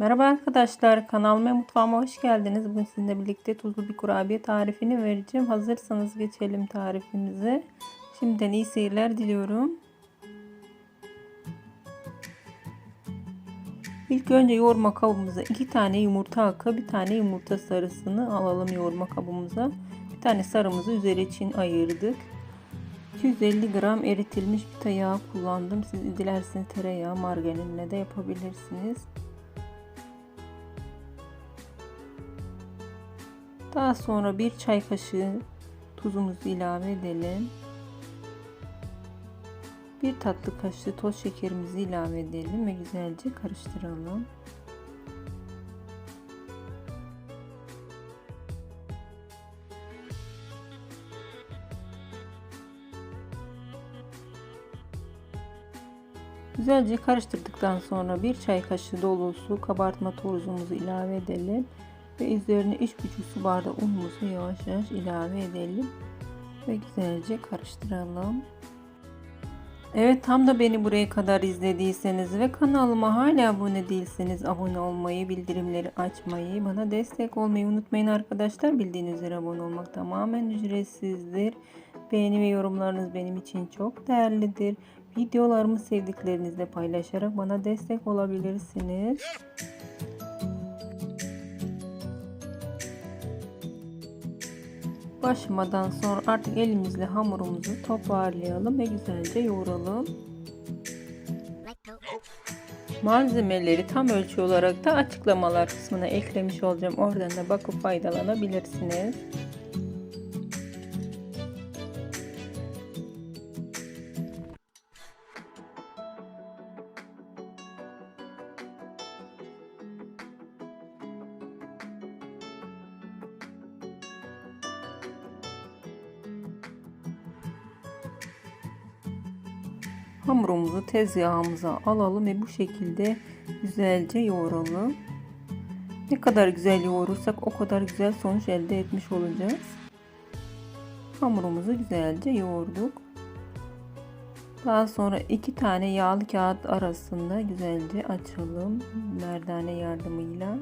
Merhaba arkadaşlar, kanalıma mutfağıma hoş geldiniz. Bugün sizinle birlikte tuzlu bir kurabiye tarifini vereceğim. Hazırsanız geçelim tarifimize. Şimdiden iyi seyirler diliyorum. İlk önce yoğurma kabımıza iki tane yumurta akı, bir tane yumurta sarısını alalım yoğurma kabımıza. Bir tane sarımızı üzeri için ayırdık. 250 gram eritilmiş bir yağ kullandım. Siz dilerseniz tereyağı, margarinle de yapabilirsiniz. Daha sonra bir çay kaşığı tuzumuzu ilave edelim. Bir tatlı kaşığı toz şekerimizi ilave edelim ve güzelce karıştıralım. Güzelce karıştırdıktan sonra bir çay kaşığı dolusu kabartma tozumuzu ilave edelim ve üzerine 3,5 su bardağı unumuzu yavaş yavaş ilave edelim ve güzelce karıştıralım. Evet tam da beni buraya kadar izlediyseniz ve kanalıma hala abone değilseniz abone olmayı, bildirimleri açmayı, bana destek olmayı unutmayın arkadaşlar. Bildiğiniz üzere abone olmak tamamen ücretsizdir. Beğeni ve yorumlarınız benim için çok değerlidir. Videolarımı sevdiklerinizle paylaşarak bana destek olabilirsiniz. Başlamadan sonra artık elimizle hamurumuzu toparlayalım ve güzelce yoğuralım. Malzemeleri tam ölçü olarak da açıklamalar kısmına eklemiş olacağım. Oradan da bakıp faydalanabilirsiniz. Hamurumuzu tezgahımıza alalım ve bu şekilde güzelce yoğuralım. Ne kadar güzel yoğurursak o kadar güzel sonuç elde etmiş olacağız. Hamurumuzu güzelce yoğurduk. Daha sonra iki tane yağlı kağıt arasında güzelce açalım merdane yardımıyla.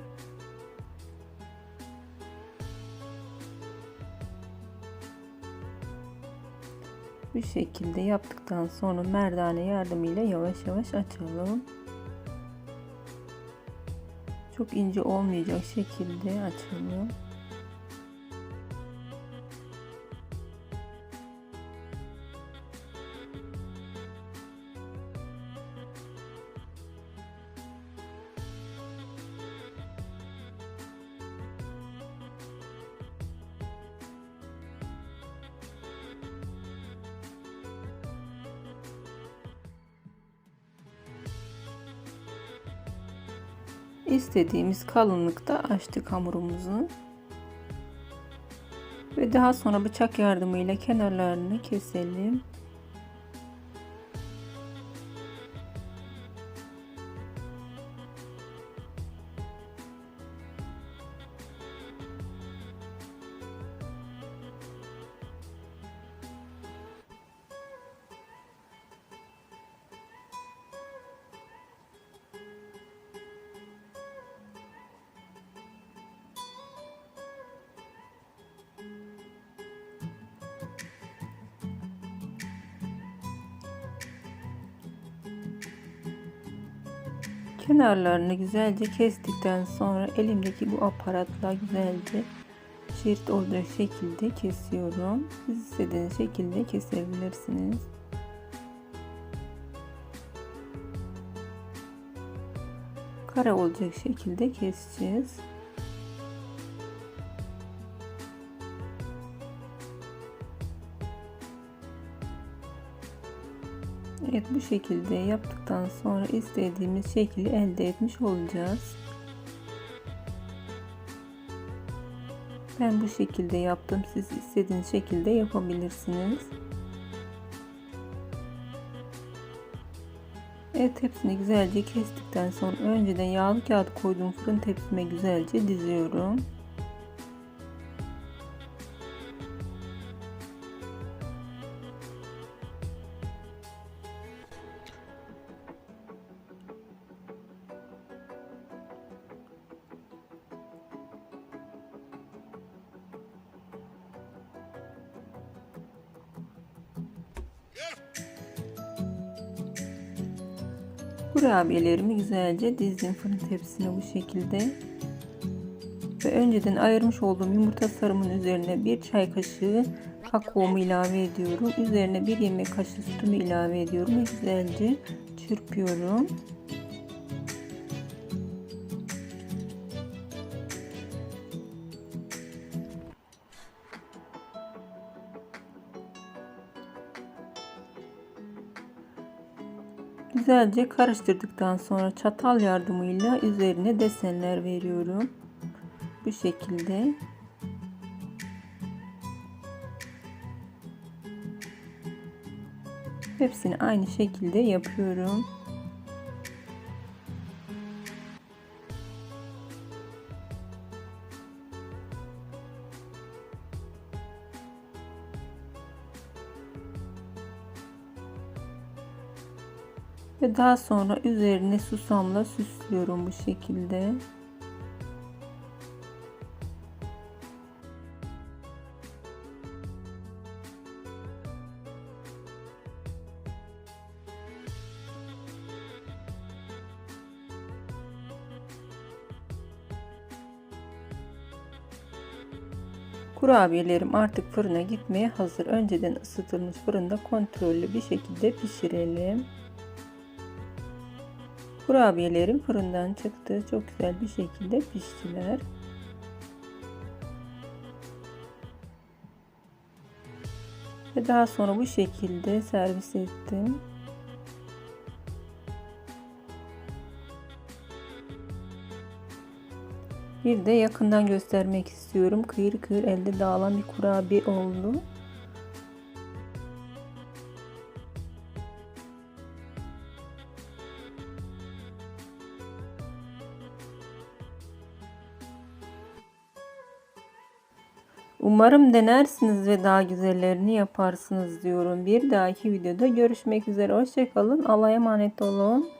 Bu şekilde yaptıktan sonra merdane yardımıyla yavaş yavaş açalım. Çok ince olmayacak şekilde açalım. İstediğimiz kalınlıkta açtık hamurumuzu. Ve daha sonra bıçak yardımıyla kenarlarını keselim. Kenarlarını güzelce kestikten sonra elimdeki bu aparatla güzelce şerit olacak şekilde kesiyorum. Siz istediğiniz şekilde kesebilirsiniz. Kare olacak şekilde keseceğiz. Evet bu şekilde yaptıktan sonra istediğimiz şekli elde etmiş olacağız. Ben bu şekilde yaptım. Siz istediğiniz şekilde yapabilirsiniz. Evet hepsini güzelce kestikten sonra önceden yağlı kağıt koyduğum fırın tepsime güzelce diziyorum. Kurabiyelerimi güzelce dizdim fırın tepsisine bu şekilde. Ve önceden ayırmış olduğum yumurta sarımın üzerine bir çay kaşığı kakaomu ilave ediyorum. Üzerine bir yemek kaşığı sütümü ilave ediyorum ve güzelce çırpıyorum. Güzelce karıştırdıktan sonra çatal yardımıyla üzerine desenler veriyorum. Bu şekilde. Hepsini aynı şekilde yapıyorum. Ve daha sonra üzerine susamla süslüyorum bu şekilde. Kurabiyelerim artık fırına gitmeye hazır. Önceden ısıtılmış fırında kontrollü bir şekilde pişirelim. Kurabiyelerim fırından çıktı. Çok güzel bir şekilde piştiler. Ve daha sonra bu şekilde servis ettim. Bir de yakından göstermek istiyorum. Kıyır kıyır elde dağılan bir kurabiye oldu. Umarım denersiniz ve daha güzellerini yaparsınız diyorum. Bir dahaki videoda görüşmek üzere. Hoşçakalın. Allah'a emanet olun.